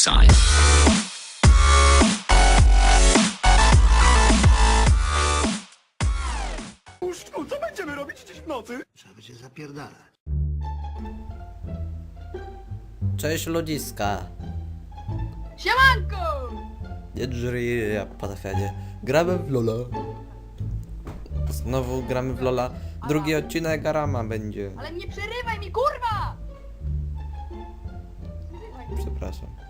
side. Puszczu, co będziemy robić dziś w nocy? Trzeba będzie zapierdalać. Cześć ludziska. Siemanko! Nie drży, ja patafianie. Gramy w Lola. Znowu gramy w Lola. Drugi odcinek Arama będzie. Ale nie przerywaj mi, kurwa! Przepraszam.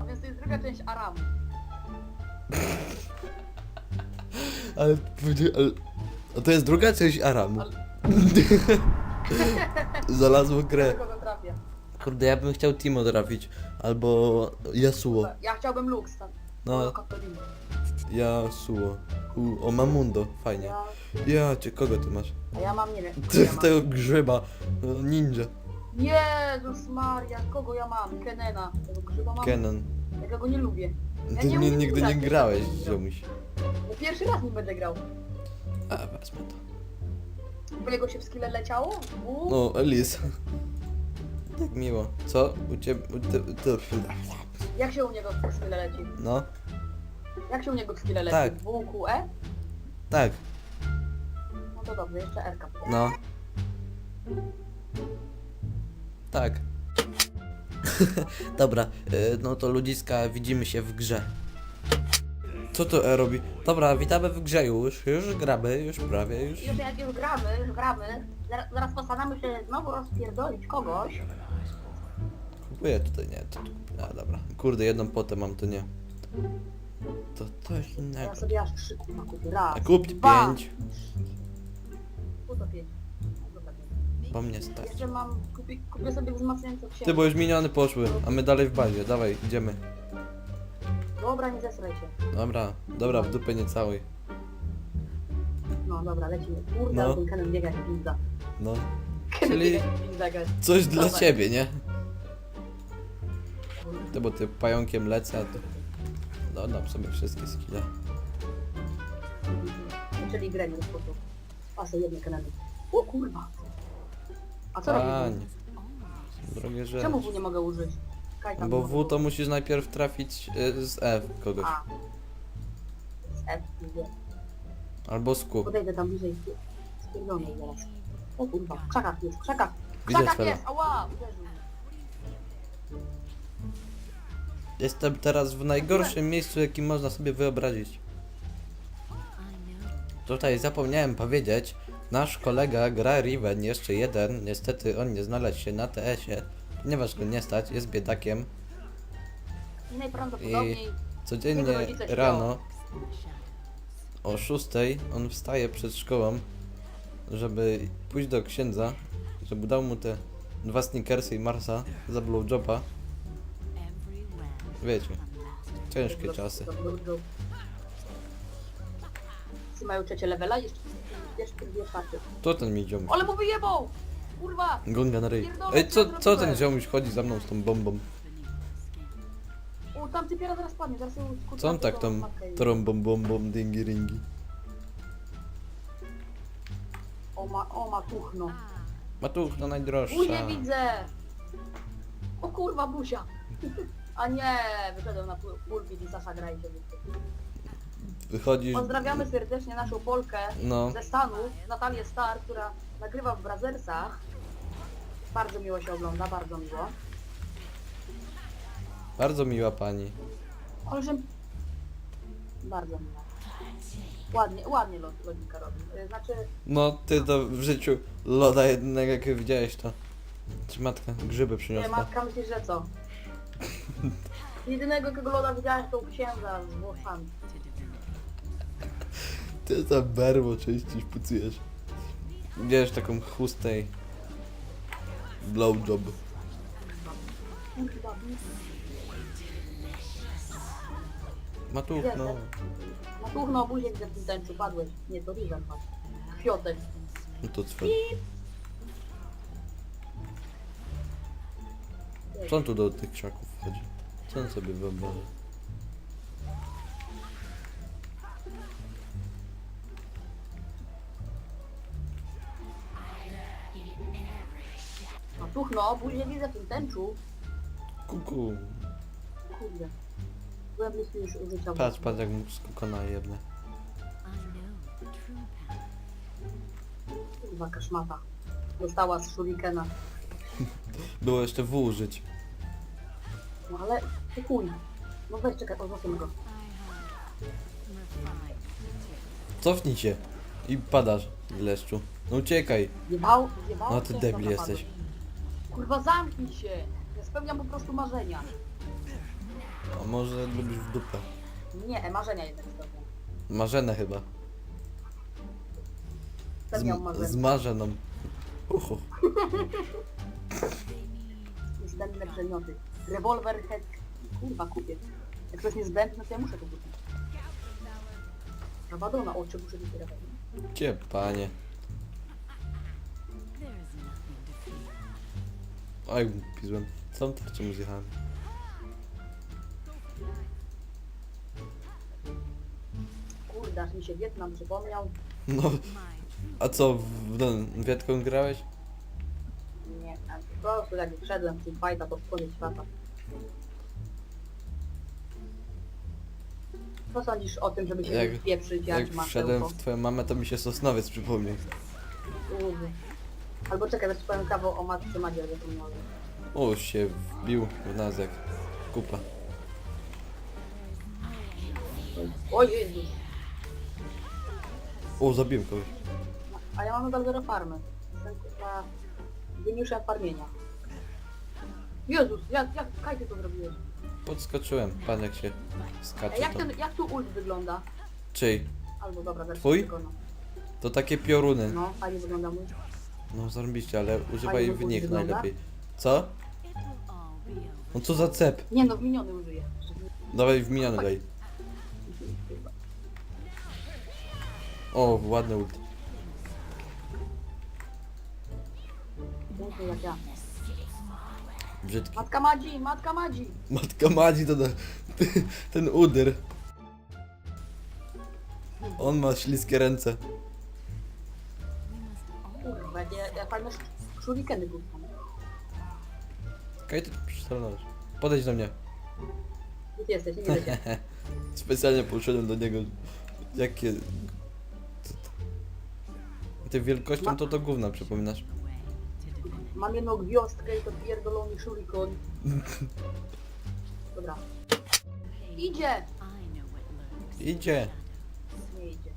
A więc to jest druga część Aramu. Ale powiedział, ale... A to jest druga część Aramu. Ale- Znalazło grę. Tylko go trafię. Kurde, ja bym chciał Timo trafić. Albo Yasuo. Ja chciałbym Lux tam. No, Katarina. Yasuo. U, o Mamundo, fajnie. Ja, Ja cię, kogo ty masz? a ja mam, nie wiem. Ty ja mam. tego grzyba. no, Ninja. Jezus Maria, kogo ja mam? Kenena. Tego grzyba mam. Kenan. Ja go nie lubię. Ja Ty nie nie, umiem nigdy grać, nie nie grałeś, grać. ziomuś. Bo pierwszy raz nim będę grał. A, wezmę to. Bo jego się w skille leciało? No, Elis. Tak miło. Co? U ciebie... U te, u te, Jak się u niego w skille leci? no, Jak się u niego w skille leci? Tak. W, Q, E? tak, No to dobrze, jeszcze R. no. Tak. Dobra, y, no to ludziska, widzimy się w grze. Co to E robi? Dobra, witamy w grze już, już gramy, już prawie, już. Już jak już gramy, już gramy, zaraz, zaraz postaramy się znowu rozpierdolić kogoś. Kupuję tutaj, nie, to tu. A, dobra. Kurde, jedną potę mam, to nie. To coś innego. Ja sobie aż trzy kupię. Raz, A kup dwa, pięć, Po to pięć. Bo mnie stać. Jeszcze mam, kupię, kupię sobie wzmacniającą księgę. Ty, bo już miniony poszły, a my dalej w bazie, dawaj, idziemy. Dobra, nie zesraj się. Dobra, dobra, w dupę nie całej. No dobra, lecimy. Kurde, No. ten Kenan biega jak pizda. No, Czyli- biega jak pizda, guys. coś dla Dawaj. ciebie, nie? Ty, bo ty pająkiem lecę, a ty... Dodam sobie wszystkie skille. Czyli grę nie. A sobie jedne Kenany. O kurwa. A co? Drogie rzeczy. Czemu W nie mogę użyć? Kaj tam Bo W to musisz najpierw trafić y, z F kogoś. A. Z F, nie. Albo z Q. Podejdę tam bliżej. Spierdolę zaraz. O kurwa, w krzakach jest, w krzakach. W Widzę krzakach jest, ała, uderzył mnie. Jestem teraz w najgorszym miejscu, jakim można sobie wyobrazić. Tutaj zapomniałem powiedzieć, nasz kolega gra Riven, jeszcze jeden, niestety on nie znalazł się na TS-ie, ponieważ go nie stać, jest biedakiem. I najprawdopodobniej Codziennie rodzice śpią. rano o 6 on wstaje przed szkołą, żeby pójść do księdza, żeby dał mu te dwa sneakersy i Marsa za blowjoba. Wiecie, ciężkie czasy. Wszyscy mają trzecie levela, jeszcze dwie czwarte. To ten mi ziomuś. Ale mu wyjebał! Kurwa! Gonga na ryj. Pierdolę, Ej, co, co ten ziomuś chodzi za mną z tą bombą? O, tam typiera zaraz padnie, zaraz ją kurwa, Co on tak tą w matkę i- trąbą bombą dingi ringi? O ma, o ma tuchno. Matuch, no najdroższa. U nie widzę! O kurwa, busia! A nie, wyszedłem na pul- pulpit i Sasza grajcie. Wychodzisz... Pozdrawiamy serdecznie naszą Polkę No, ze Stanów, Natalię Star, która nagrywa w Brazersach. Bardzo miło się ogląda, bardzo miło. bardzo miła pani. Że... Bardzo miło. Ładnie, ładnie lo- logika robi. Y, Znaczy, No, ty to w życiu loda jednego, jak widziałeś to. Czy matka grzyby nie, przyniosła? matka myśli, że co? Jedynego, kogo loda widziałeś, to u księdza z włosami. Ty za berło czyścisz, pucujesz. Wiesz, taką chustę i... Blowjob. Matuch, no. Na tuchno buziek w tym tańcu padłeś. Nie, to River masz. Kwiatek. No to cwe. Co on tu do tych krzaków wchodzi? Co on sobie wyobraża? Tuchno buziek widzę w tym tęczu. Kuku. Kurde. Byłem już użycia. Patrz, patrz jak mu z kokona jedne. Kurwa, kaszmata. Dostała z shurikena. Było jeszcze w użyć. No ale, ty chuj. No weź, czekaj, odwrócę go. Cofnij się. I padasz, leszczu. No uciekaj. Jebał, jebał. No ty debil jesteś. Kurwa, zamknij się. Ja spełniam po prostu marzenia. A może lubisz w dupę? Nie, marzenia jednak spełniam. Marzenę chyba. Spełniam Z, marzenia. z marzeną. Uhu. Niezbędne przedmioty. Rewolwer, head... Kurwa, kupię. Jak to jest niezbędne, to ja muszę to kupić. Rabadona, o, czy muszę kupić rabadona? Gdzie, panie? Oj, pizłem. Całą tarczę mu zjechałem. Kurde, aż mi się Wietnam przypomniał. No, a co, w w Wietką grałeś? Nie, a po prostu jak wszedłem w Teamfighta, to koniec świata. Co sądzisz o tym, żeby się Jak- jak, pieprzyć, Jak jak masz wszedłem w twoją mamę, to mi się Sosnowiec przypomniał. Kurde. Albo czekaj, zaraz powiem kawał o matce Madzie, zapomniałem. O, się wbił w nas jak kupa. O Jezus! O, zabiłem kogoś. A ja mam nadal zero farmy. Jestem kurwa geniuszem farmienia. Jezus, jak, jak, kaj ty to zrobiłeś? Podskoczyłem, pan jak się Ej, skacze jak, to. ten, jak tu ult wygląda? Czyj? Albo dobra, zaraz Twój? się wykonam. To takie pioruny. No, fajnie wygląda mój. No zarobiście, ale używaj Fajnie w nich wygląda. najlepiej. Co? No co za cep? Nie no, w miniony użyję. Dawaj w miniony daj. O, ładny ult. Piękny jak ja. Brzydki. Matka Madzi, matka Madzi! Matka Madzi to da, ten udyr. On ma śliskie ręce. Shurikeny puszczam. Kaj ty tu przystanąłeś? Podejdź do mnie. Gdzie ty jesteś? Nie widzę cię. Specjalnie poszedłem do niego. Jakie... co to? Ty wielkością to to gówna przypominasz. Mam jedną gwiazdkę i to pierdolony shuriken. Dobra. Idzie! Idzie. Nie idzie.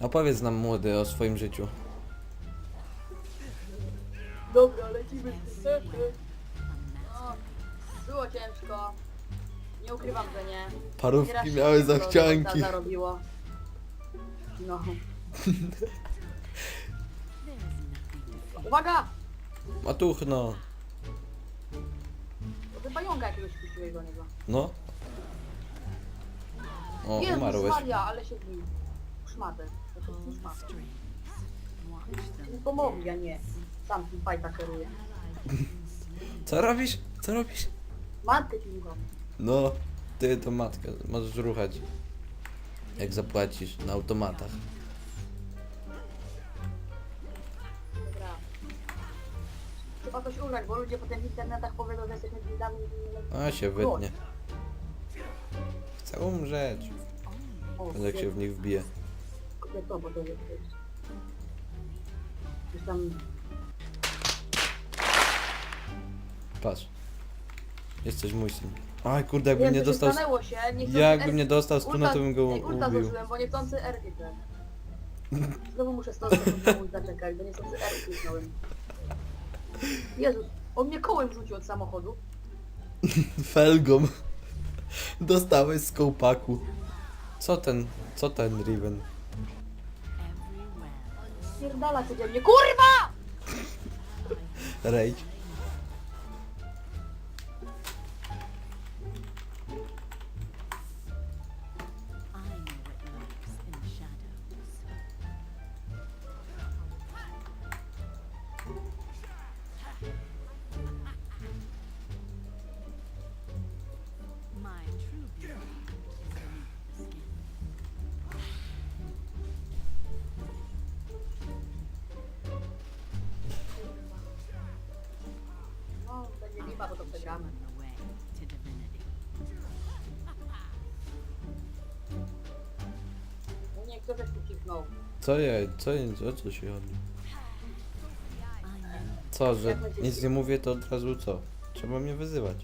Opowiedz nam młody o swoim życiu. Dobra, lecimy z tym. No, było ciężko. Nie ukrywam, że nie. Parówki się miały dużo zachcianki. za- Zarobiło. No. Uwaga! Matuchno. To ty pająka jakiegoś puściłeś do niego. No. O, Jezus umarłeś. Maria, ale się bił. Szmatę. To jest. Nie pomogli, a nie. Sam tym fajta kieruje. Co robisz? Co robisz? Matkę. No, ty to matka, możesz ruchać. Jak zapłacisz na automatach. Dobra. Trzeba coś ugrać, bo ludzie potem w internetach powiedzą, że jesteśmy gildami. A się wytnie. Chcę umrzeć. O, Jak się w nich wbije. Kupię to, bo to jest... Już tam... Patrz. Jesteś mój syn. Aj kurde, jakbym nie dostał... stanęło się, niechcący Jakbym nie dostał stuna, to bym go Ej, ulta ubił. zużyłem, bo niechcący R kliknąłem. Znowu muszę 100 sekund na ult zaczekać, bo niechcący R kliknąłem. Jezus, on mnie kołem rzucił od samochodu. Felgą. Dostałeś z kołpaku. Co ten, co ten Riven? Spierdala cię mnie, KURWA! Rage. Kurwa, bo to przegramy. No nie, kto też tu kiknął? Co ja, co, o co się chodzi? Co, że nic nie mówię, to od razu co? Trzeba mnie wyzywać.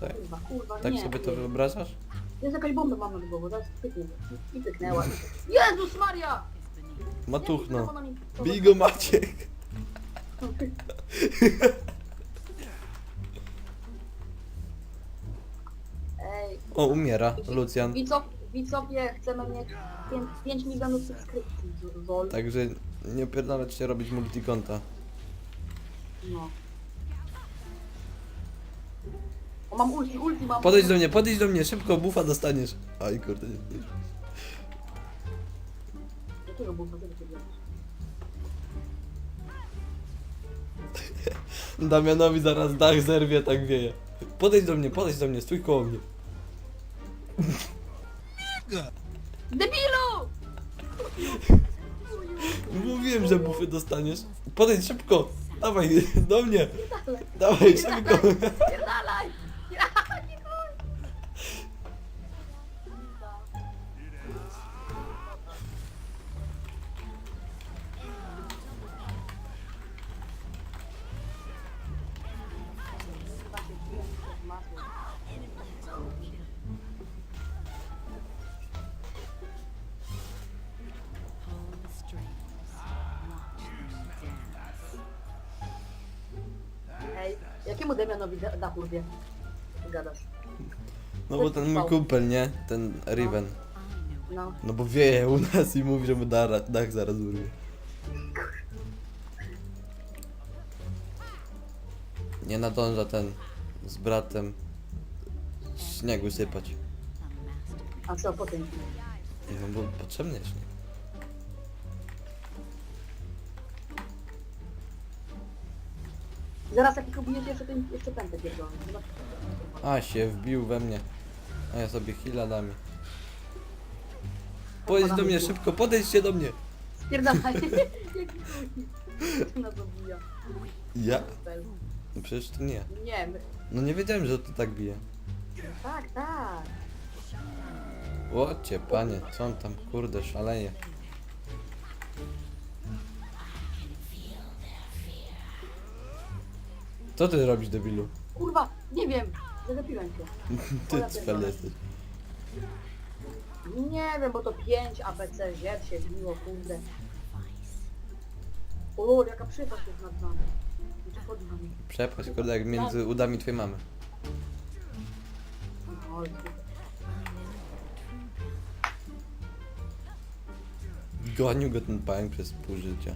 Tak, Kurwa, kurwa, tak nie. sobie to wyobrażasz? Jest jakaś bomba mam nad głową, zaraz pyknę. I pyknęła. Jezus Maria! Matuchno. Ona mi- Bij go Maciek! Ej, O, umiera, Lucjan. widzow, widzowie, chcemy mieć 5, 5 milionów subskrypcji, z- zol. Także nie opierdalać się robić multikonta. No. O, mam ulti, ulti mam. Podejdź do mnie, podejdź do mnie, szybko bufa dostaniesz. Aj kurde. Jakiego bufa, co ty Damianowi zaraz dach zerwie, tak wieje. Podejdź do mnie, podejdź do mnie, stój koło mnie. Debilu! Mówiłem, że bufy dostaniesz. Podejdź szybko. Dawaj, do mnie. Dawaj, szybko. pierdalaj! Jakiemu Demianowi da, da kurwie? Gadasz. No bo ten mój kumpel, nie? Ten Riven. No. No bo wieje u nas i mówi, że mu da, dach zaraz urwie. Nie nadąża ten z bratem śniegu sypać. A co potem? No bo potrzebny jest śnieg. Zaraz jak próbujesz jeszcze, ten, jeszcze pętę pierdolę. A się wbił we mnie. A ja sobie heala dam. Podejdź do mnie szybko, podejdźcie do mnie. Spierdalaj. Jaki. Ja? No przecież to nie. Nie, my... No nie wiedziałem, że to tak bije. Tak, tak. Łocie panie, co on tam kurde szaleje. Co ty robisz debilu? Kurwa, nie wiem. Zagapiłem się. Ty cfel jesteś. Nie wiem, bo to 5 ABC, Z się zbiło, kurde. O jaka przypaść jest nad nami. Znaczy pod nami. Przepaść kurde jak między udami twojej mamy. No, ale kurde. Gonił go ten pająk przez pół życia.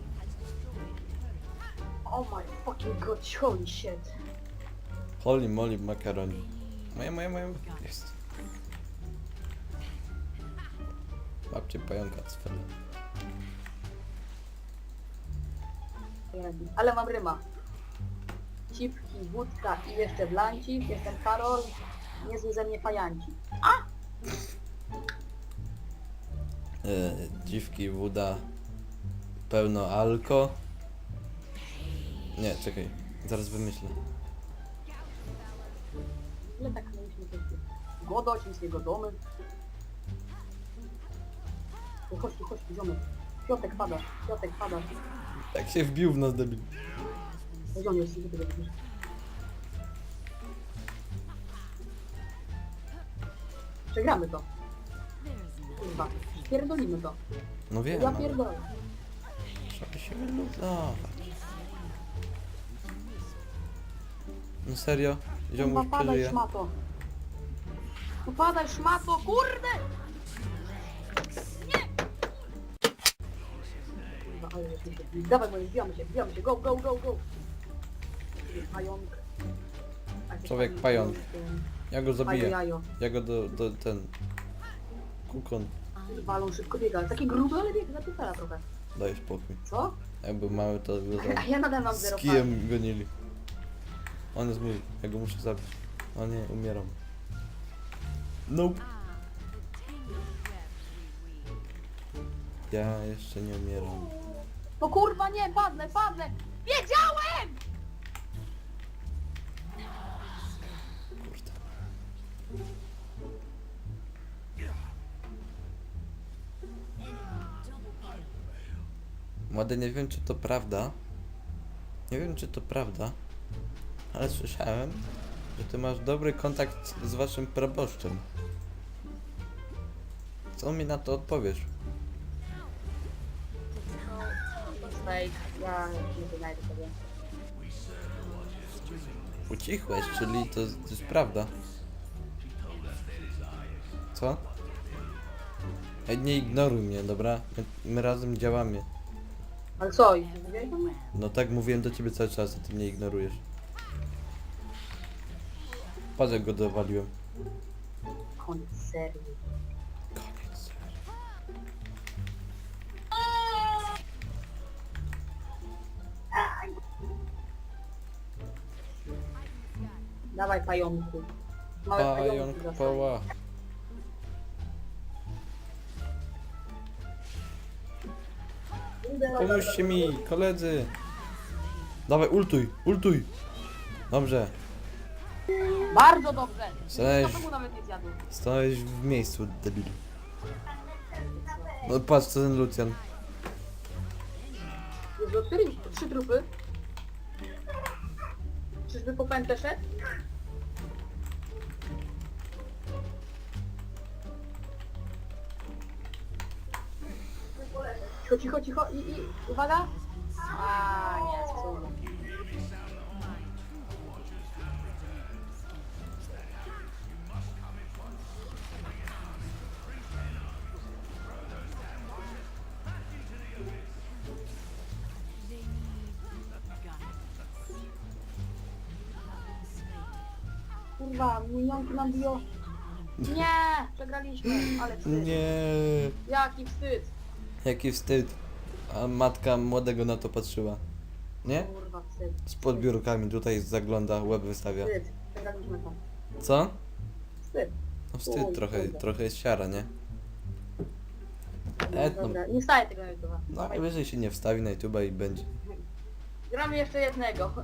Oh my fucking god, holy shit. Holy moly makaroni. Moja, moja, moja. Jest. Babcie pająka cfel. Jezu, Ale mam ryma. Cipki, wódka i jeszcze blancik. Jestem Karol. Nie ze mnie pajanci. E, dziwki, woda, pełno alko. Nie, czekaj, zaraz wymyślę. Ile tak mieliśmy tych Godoć, nic nie godomy. To Chodź tu, chodź tu, ziomek. Piotek padasz, Piotek padasz. Tak się wbił w nas debil. Ziom jest, gdzie ty go widzisz? Przegramy to. Kurwa, pierdolimy to. No wiem, Ja ale pierdolę. trzeba się wyluzować. No serio? Kurwa, Ziomuś padaj przeżyje? szmato. Tu padaj szmato, kurde! Nie! Kurwa, ale. Dawaj moje, wbijamy się, wbijamy się, go, go, go, go! Pająk. A ty Człowiek tam- pająk. Ja go zabiję. jajo. Ja go do, do ten... Kukon. Walą szybko biega. Taki gruby, ale biega, zapierdala trochę. Daj spokój. Co? Jakby mały to by A ja nadal mam z zero kijem gonili. On jest mój, ja go muszę zabić. O nie, umieram. Nope. Ja jeszcze nie umieram. No kurwa nie, padnę, padnę! Wiedziałem! Kurde. Młody, nie wiem czy to prawda. Nie wiem czy to prawda ale słyszałem, że ty masz dobry kontakt z waszym proboszczem. Co mi na to odpowiesz? To jest fake. Ja nie wynajdę sobie. Ucichłeś, czyli to, to jest prawda. Co? Ej, nie ignoruj mnie, dobra? My, my razem działamy. Ale co? No tak mówiłem do ciebie cały czas, a ty mnie ignorujesz. Patrz jak go dowaliłem. Koniec serii. Koniec. Dawaj pająku. Małe pająki Pająk pała. Pomóżcie mi, koledzy. Dawaj, ultuj, ultuj. Dobrze, Bardzo dobrze. Cześć. Nawet nie zjadł? stałeś w miejscu, debil. No patrz co ten Lucian. Jezu, otwieraj trzy trupy. Czyżby po pętę szedł? Cicho, cicho, cicho i, i uwaga. A nie, co? Kurwa, minionki nam biją. Nie, przegraliśmy, ale wstyd. Nie. Jaki wstyd. Jaki wstyd. A matka młodego na to patrzyła. Nie? Kurwa, wstyd. Z podbiórkami tutaj zagląda, łeb wystawia. Wstyd. Przegraliśmy to. Co? Wstyd. No wstyd, trochę, trochę jest siara, nie? No, E, no. dobra, nie staję tego na YouTube'a. No najwyżej się nie wstawi na YouTube'a i będzie. Gramy jeszcze jednego.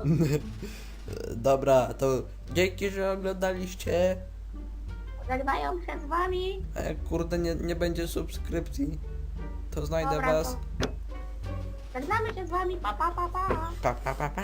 Dobra, to dzięki, że oglądaliście. Żegnają się z wami. A jak kurde nie, nie będzie subskrypcji, to znajdę Dobra, was. to- Żegnamy się z wami. Pa, pa, pa, pa. Pa, pa, pa, pa.